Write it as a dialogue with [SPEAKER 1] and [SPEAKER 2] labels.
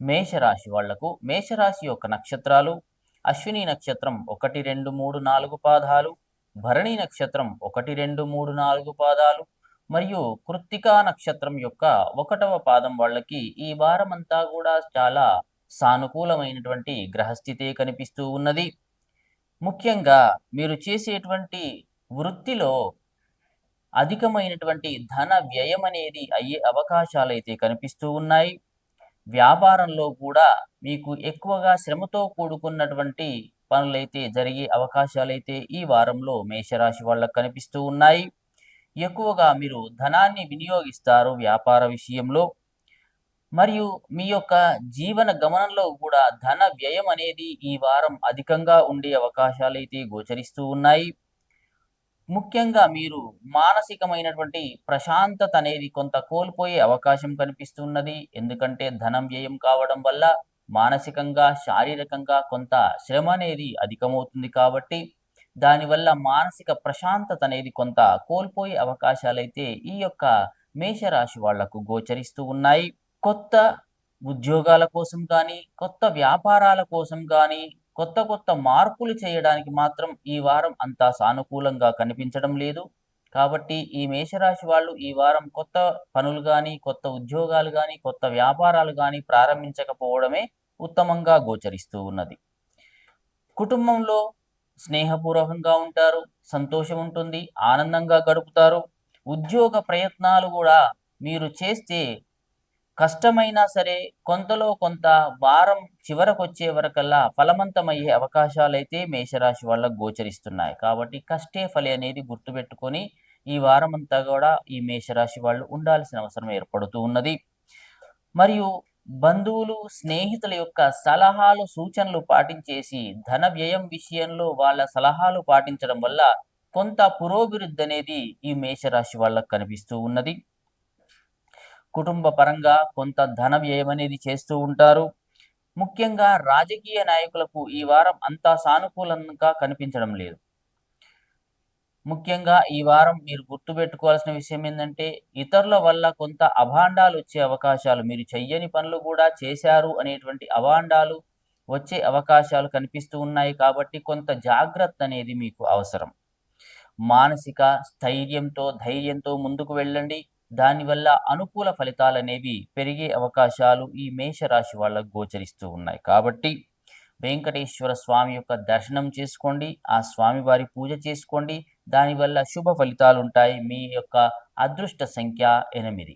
[SPEAKER 1] మేషరాశి వాళ్ళకు మేషరాశి యొక్క నక్షత్రాలు అశ్విని నక్షత్రం ఒకటి రెండు మూడు నాలుగు పాదాలు భరణి నక్షత్రం ఒకటి రెండు మూడు నాలుగు పాదాలు మరియు కృత్తికా నక్షత్రం యొక్క ఒకటవ పాదం వాళ్ళకి ఈ వారమంతా కూడా చాలా సానుకూలమైనటువంటి గ్రహస్థితే కనిపిస్తూ ఉన్నది. ముఖ్యంగా మీరు చేసేటువంటి వృత్తిలో అధికమైనటువంటి ధన వ్యయం అనేది అయ్యే అవకాశాలైతే కనిపిస్తూ ఉన్నాయి. వ్యాపారంలో కూడా మీకు ఎక్కువగా శ్రమతో కూడుకున్నటువంటి పనులైతే జరిగే అవకాశాలైతే ఈ వారంలో మేషరాశి వాళ్ళకు కనిపిస్తూ ఉన్నాయి. ఎక్కువగా మీరు ధనాన్ని వినియోగిస్తారు వ్యాపార విషయంలో. మరియు మీ యొక్క జీవన గమనంలో కూడా ధన వ్యయం అనేది ఈ వారం అధికంగా ఉండే అవకాశాలైతే గోచరిస్తూ ఉన్నాయి. ముఖ్యంగా మీరు మానసికమైనటువంటి ప్రశాంతత అనేది కొంత కోల్పోయే అవకాశం కనిపిస్తున్నది. ఎందుకంటే ధనం వ్యయం కావడం వల్ల మానసికంగా శారీరకంగా కొంత శ్రమ అనేది అధికమవుతుంది కాబట్టి దానివల్ల మానసిక ప్రశాంతత అనేది కొంత కోల్పోయే అవకాశాలైతే ఈ యొక్క మేషరాశి వాళ్ళకు గోచరిస్తూ ఉన్నాయి. కొత్త ఉద్యోగాల కోసం కానీ కొత్త వ్యాపారాల కోసం కానీ కొత్త కొత్త మార్పులు చేయడానికి మాత్రం ఈ వారం అంత సానుకూలంగా కనిపించడం లేదు. కాబట్టి ఈ మేషరాశి వాళ్ళు ఈ వారం కొత్త పనులు కానీ కొత్త ఉద్యోగాలు కానీ కొత్త వ్యాపారాలు కానీ ప్రారంభించకపోవడమే ఉత్తమంగా గోచరిస్తూ ఉన్నది. కుటుంబంలో స్నేహపూర్వకంగా ఉంటారు సంతోషం ఉంటుంది ఆనందంగా గడుపుతారు. ఉద్యోగ ప్రయత్నాలు కూడా మీరు చేస్తే కష్టమైనా సరే కొంతలో కొంత వారం చివరకు వచ్చే వరకల్లా ఫలవంతమయ్యే అవకాశాలైతే మేషరాశి వాళ్ళకు గోచరిస్తున్నాయి. కాబట్టి కష్టే ఫలి అనేది గుర్తుపెట్టుకొని ఈ వారం అంతా కూడా ఈ మేషరాశి వాళ్ళు ఉండాల్సిన అవసరం ఏర్పడుతూ ఉన్నది. మరియు బంధువులు స్నేహితుల యొక్క సలహాలు సూచనలు పాటించేసి ధన వ్యయం విషయంలో వాళ్ళ సలహాలు పాటించడం వల్ల కొంత పురోభివృద్ధి అనేది ఈ మేషరాశి వాళ్ళకు కనిపిస్తూ ఉన్నది. కుటుంబ పరంగా కొంత ధన వ్యయం అనేది చేస్తూ ఉంటారు. ముఖ్యంగా రాజకీయ నాయకులకు ఈ వారం అంతా సానుకూలంగా కనిపించడం లేదు. ముఖ్యంగా ఈ వారం మీరు గుర్తుపెట్టుకోవాల్సిన విషయం ఏంటంటే ఇతరుల వల్ల కొంత అభాండాలు వచ్చే అవకాశాలు మీరు చెయ్యని పనులు కూడా చేశారు అనేటువంటి అభాండాలు వచ్చే అవకాశాలు కనిపిస్తూ ఉన్నాయి కాబట్టి కొంత జాగ్రత్త అనేది మీకు అవసరం. మానసిక స్థైర్యంతో ధైర్యంతో ముందుకు వెళ్ళండి. దానివల్ల అనుకూల ఫలితాలు అనేవి పెరిగే అవకాశాలు ఈ మేషరాశి వాళ్ళకు గోచరిస్తూ ఉన్నాయి. కాబట్టి వెంకటేశ్వర స్వామి యొక్క దర్శనం చేసుకోండి ఆ స్వామి వారి పూజ చేసుకోండి. దానివల్ల శుభ ఫలితాలు ఉంటాయి మీ యొక్క అదృష్ట సంఖ్య ఎనిమిది.